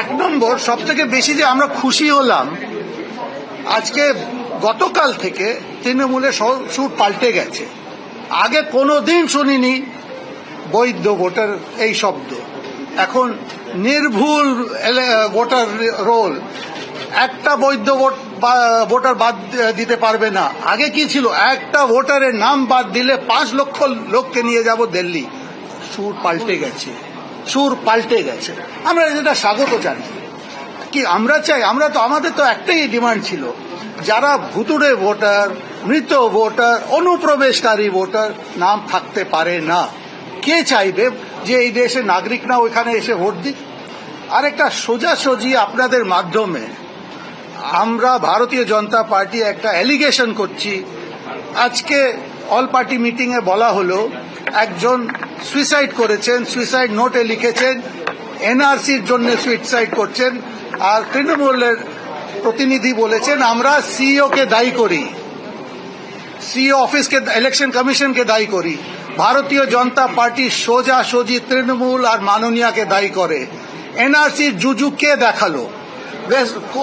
এক নম্বর সব থেকে বেশি যে আমরা খুশি হলাম, আজকে গতকাল থেকে তৃণমূলের সুর পাল্টে গেছে। আগে কোনো দিন শুনিনি বৈধ ভোটার এই শব্দ। এখন নির্ভুল ভোটার রোল। একটা বৈধ ভোট ভোটার বাদ দিতে পারবে না। আগে কি ছিল? একটা ভোটারের নাম বাদ দিলে পাঁচ লক্ষ লোককে নিয়ে যাব দিল্লি। সুর পাল্টে গেছে। সুর পাল্টে গেছে। আমরা যেটা স্বাগত জানি। কি আমরা চাই, আমরা তো, আমাদের তো একটাই ডিমান্ড ছিল, যারা ভুতুড়ে ভোটার, মৃত ভোটার, অনুপ্রবেশকারী ভোটার নাম থাকতে পারে না। কে চাইবে যে এই দেশের নাগরিকরা ওইখানে এসে ভোট দিক? আরেকটা সোজাসুজি আপনাদের মাধ্যমে আমরা ভারতীয় জনতা পার্টি একটা অ্যালিগেশন করছি। আজকে অল পার্টি মিটিং এ বলা হলো, একজন সুইসাইড করেছেন, সুইসাইড নোটে লিখেছেন, এনআরসির জন্য সুইসাইড করছেন, আর তৃণমূলের প্রতিনিধি বলেছেন, আমরা সিইও কে দায়ী করি। সিইও অফিসকে, ইলেকশন কমিশনকে দায়ী করি। ভারতীয় জনতা পার্টি সোজা সোজি তৃণমূল আর মাননীয়াকে দায়ী করে। এনআরসির জুজু কে দেখাল?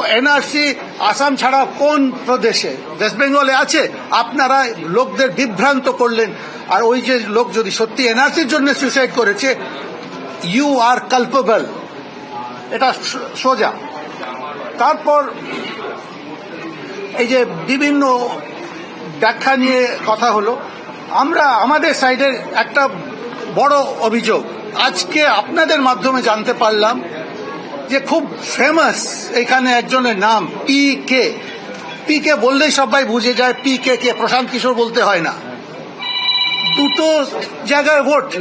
এনআরসি আসাম ছাড়া কোন প্রদেশে? ওয়েস্ট বেঙ্গলে আছে? আপনারা লোকদের বিভ্রান্ত করলেন। আর ওই যে লোক যদি সত্যি এনআরসির জন্য সুইসাইড করেছে ইউ আর কালপেবল এটা সোজা। তারপর এই যে বিভিন্ন ব্যাখ্যা নিয়ে কথা হলো। আমরা আমাদের সাইডের একটা বড় অভিযোগ। আজকে আপনাদের মাধ্যমে জানতে পারলাম যে খুব ফেমাস এখানে একজনের নাম পি কে পি কে বললেই সবাই বুঝে যায় পি কে কে প্রশান্ত কিশোর বলতে হয় না। দুটো জায়গায় ভোট।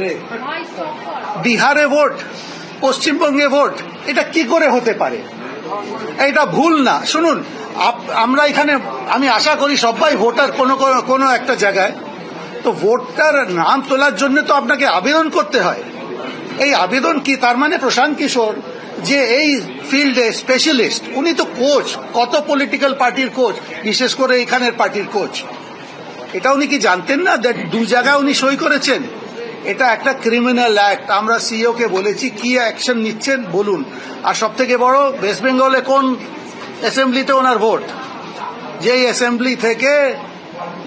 বিহারে ভোট, পশ্চিমবঙ্গে ভোট, এটা কি করে হতে পারে? এটা ভুল না। শুনুন আমরা এখানে, আমি আশা করি সবাই ভোটার কোনো কোনো- কোনো একটা জায়গায়। তো ভোটার নাম তোলার জন্য তো আপনাকে আবেদন করতে হয়। এই আবেদন কি, তার মানে প্রশান্ত কিশোর যে এই ফিল্ডে স্পেশালিস্ট উনি তো কোচ কত পলিটিক্যাল পার্টির কোচ বিশেষ করে এখানের পার্টির কোচ এটা উনি কি জানতেন না দ্যাট দু জায়গায় উনি সই করেছেন? এটা একটা ক্রিমিনাল অ্যাক্ট আমরা সিইও কে বলেছি, কি অ্যাকশন নিচ্ছেন বলুন। আর সব থেকে বড় ওয়েস্ট বেঙ্গলে কোন অ্যাসেম্বলিতে ওনার ভোট যেই অ্যাসেম্বলি থেকে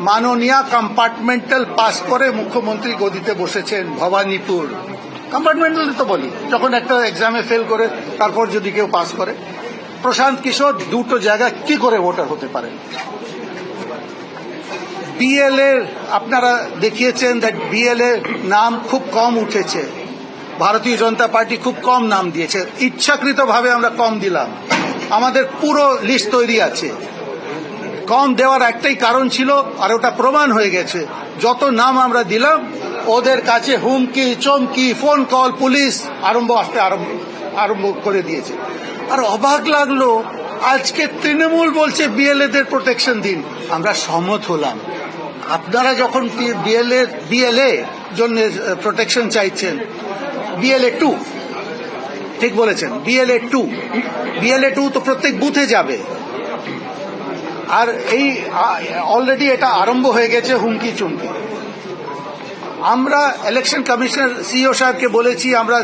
মাননীয় কম্পার্টমেন্টাল পাস করে মুখ্যমন্ত্রী গদিতে বসেছেন ভবানীপুর। কম্পার্টমেন্টাল তো বলি, যখন একটা এক্সামে ফেল করে, তারপর যদি কেউ পাস করে। প্রশান্ত কিশোর, দুটো জায়গা কি করে ভোটার হতে পারেন বিএল এর আপনারা দেখিয়েছেন দ্যাট বিএল এর নাম খুব কম উঠেছে। ভারতীয় জনতা পার্টি খুব কম নাম দিয়েছে। ইচ্ছাকৃতভাবে আমরা কম দিলাম। আমাদের পুরো লিস্ট তৈরি আছে। কম দেওয়ার একটাই কারণ ছিল আর ওটা প্রমাণ হয়ে গেছে। যত নাম আমরা দিলাম, ওদের কাছে হুমকি, চমকি ফোন কল পুলিশ আরম্ভ আসতে আরম্ভ আরম্ভ করে দিয়েছে। আর অবাক লাগল, আজকে তৃণমূল বলছে বিএলএদের প্রোটেকশন দিন। আমরা সম্মত হলাম। আপনারা যখন বিএলএ বিএলএ জন্য প্রোটেকশন চাইছেন বিএলএ টু ঠিক বলেছেন বিএলএ টু বিএলএ টু তো প্রত্যেক বুথে যাবে। আর এই অলরেডি এটা আরম্ভ হয়ে গেছে হুমকি চুমকি। আমরা ইলেকশন কমিশনার সিইও সাহেবকে বলেছি, আমরা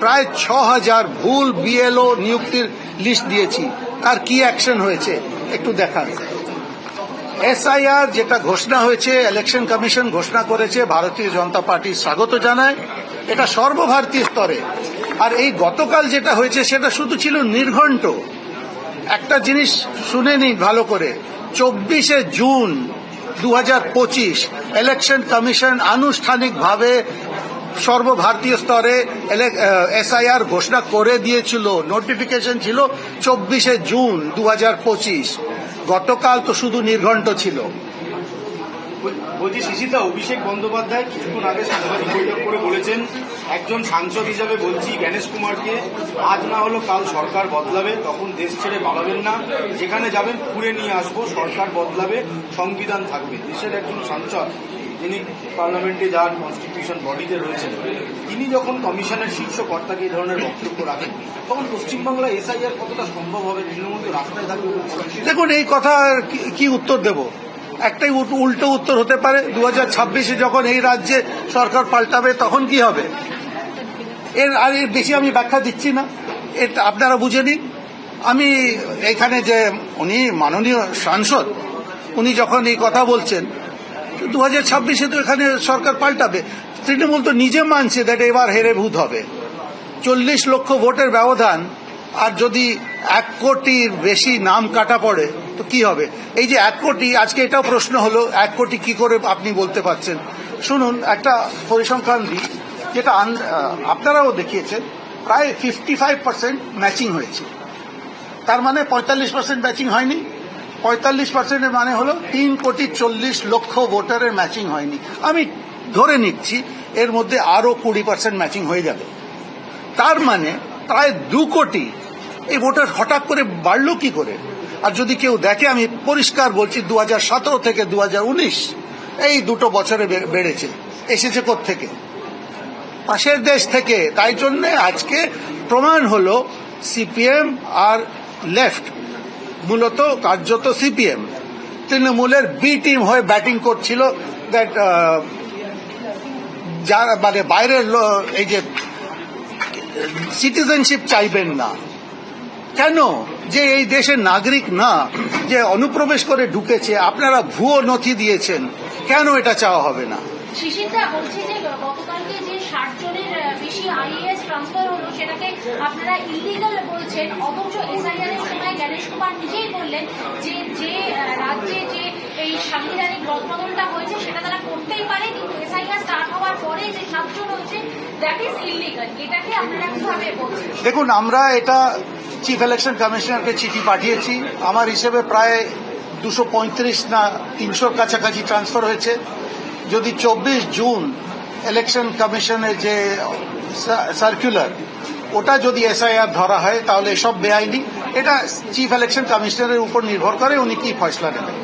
প্রায় ছ হাজার ভুল বিএলও নিযুক্তির লিস্ট দিয়েছি। তার কি অ্যাকশন হয়েছে, একটু দেখান। এসআইআর যেটা ঘোষণা হয়েছে ইলেকশন কমিশন ঘোষণা করেছে, ভারতীয় জনতা পার্টি স্বাগত জানায়, এটা সর্বভারতীয় স্তরে। আর এই গতকাল যেটা হয়েছে, সেটা শুধু ছিল নির্ঘণ্ট। একটা জিনিস শুনে নিন ভালো করে। চব্বিশে জুন দু হাজার পঁচিশ ইলেকশন কমিশন আনুষ্ঠানিকভাবে সর্বভারতীয় স্তরে এসআইআর ঘোষণা করে দিয়েছিল। নোটিফিকেশন ছিল চব্বিশে জুন দু হাজার পঁচিশ। গতকাল তো শুধু নির্ঘণ্ট ছিল। বলছি শিশিতা অভিষেক বন্দ্যোপাধ্যায় কিছুক্ষণ আগে সাংবাদিক বৈঠক করে বলেছেন, একজন সাংসদ হিসাবে বলছি গণেশ কুমারকে, আজ না হলো কাল সরকার বদলাবে, তখন দেশ ছেড়ে পালাবেন না। যেখানে যাবেন পুড়ে নিয়ে আসব, সরকার বদলাবে, সংবিধান থাকবে। দেশের একজন সাংসদ যিনি পার্লামেন্টে যান কনস্টিটিউশন বডিতে রয়েছেন, তিনি যখন কমিশনের শীর্ষ কর্তাকে এই ধরনের বক্তব্য রাখেন, তখন পশ্চিমবাংলা এসআইআর কতটা সম্ভব হবে তৃণমূল তো রাস্তায় থাকবে। দেখুন, এই কথা কি- কি উত্তর দেব? একটাই উল্টো উত্তর হতে পারে দু হাজার ছাব্বিশে যখন এই রাজ্যে সরকার পাল্টাবে, তখন কি হবে? এর আর এর বেশি আমি ব্যাখ্যা দিচ্ছি না। এটা আপনারা বুঝে নিন। আমি এখানে যে উনি মাননীয় সাংসদ, উনি যখন এই কথা বলছেন দু হাজার ছাব্বিশে তো এখানে সরকার পাল্টাবে। তৃণমূল তো নিজে মানছে দ্যাট এবার হেরে ভূত হবে। চল্লিশ লক্ষ ভোটের ব্যবধান, আর যদি এক কোটির বেশি নাম কাটা পড়ে, তো কি হবে? এই যে এক কোটি, আজকে এটাও প্রশ্ন হলো, এক কোটি কি করে আপনি বলতে পারছেন? শুনুন, একটা পরিসংখ্যান দিই, যেটা আপনারাও দেখিয়েছেন, প্রায় ফিফটি ফাইভ পার্সেন্ট ম্যাচিং হয়েছে। তার মানে পঁয়তাল্লিশ পার্সেন্ট ম্যাচিং হয়নি। পঁয়তাল্লিশ পার্সেন্টের মানে হলো তিন কোটি চল্লিশ লক্ষ ভোটারের ম্যাচিং হয়নি। আমি ধরে নিচ্ছি, এর মধ্যে আরও কুড়ি পার্সেন্ট ম্যাচিং হয়ে যাবে। তার মানে প্রায় দু কোটি এই ভোটার হঠাৎ করে বাড়লো কি করে? আর যদি কেউ দেখে, আমি পরিষ্কার বলছি দু হাজার সতেরো থেকে দু হাজার উনিশ, এই দুটো বছরে বেড়েছে। এসেছে থেকে পাশের দেশ থেকে। তাই জন্য আজকে প্রমাণ হলো, সিপিএম আর লেফট মূলত কার্যত সিপিএম। তৃণমূলের বি টিম হয়ে ব্যাটিং করছিল দ্যাট যারা মানে বাইরের এই যে সিটিজেনশিপ চাইবেন না। কেন? যে এই দেশের নাগরিক না, যে অনুপ্রবেশ করে ঢুকেছে, আপনারা ভুয়ো নথি দিয়েছেন, কেন এটা চাওয়া হবে না? বলছি যে গতকালকে যে ষাট জনের বেশি ট্রান্সফার হলো, সেটাকে আপনারা ইলিগাল বলছেন, অথচ এসআইআর এর সময় জ্ঞানেশ কুমার নিজেই বললেন যে যে রাজ্যে যে এই সাংবিধানিক রদবদলটা হয়েছে, সেটা তারা করতেই পারে কিন্তু এসআইআর স্টার্ট হওয়ার পরে যে সাতজন হয়েছে দ্যাট ইজ ইলিগাল এটাকে আপনারা কীভাবে বলছেন? দেখুন, আমরা এটা চিফ ইলেকশন কমিশনারকে চিঠি পাঠিয়েছি। আমার হিসেবে প্রায় দুশো পঁয়ত্রিশ না তিনশোর কাছাকাছি ট্রান্সফার হয়েছে। যদি চব্বিশ জুন ইলেকশন কমিশনের যে সার্কুলার ওটা যদি এসআইআর ধরা হয়, তাহলে সব বেআইনি। এটা চিফ ইলেকশন কমিশনারের উপর নির্ভর করে উনি কি ফয়সলা নেবেন।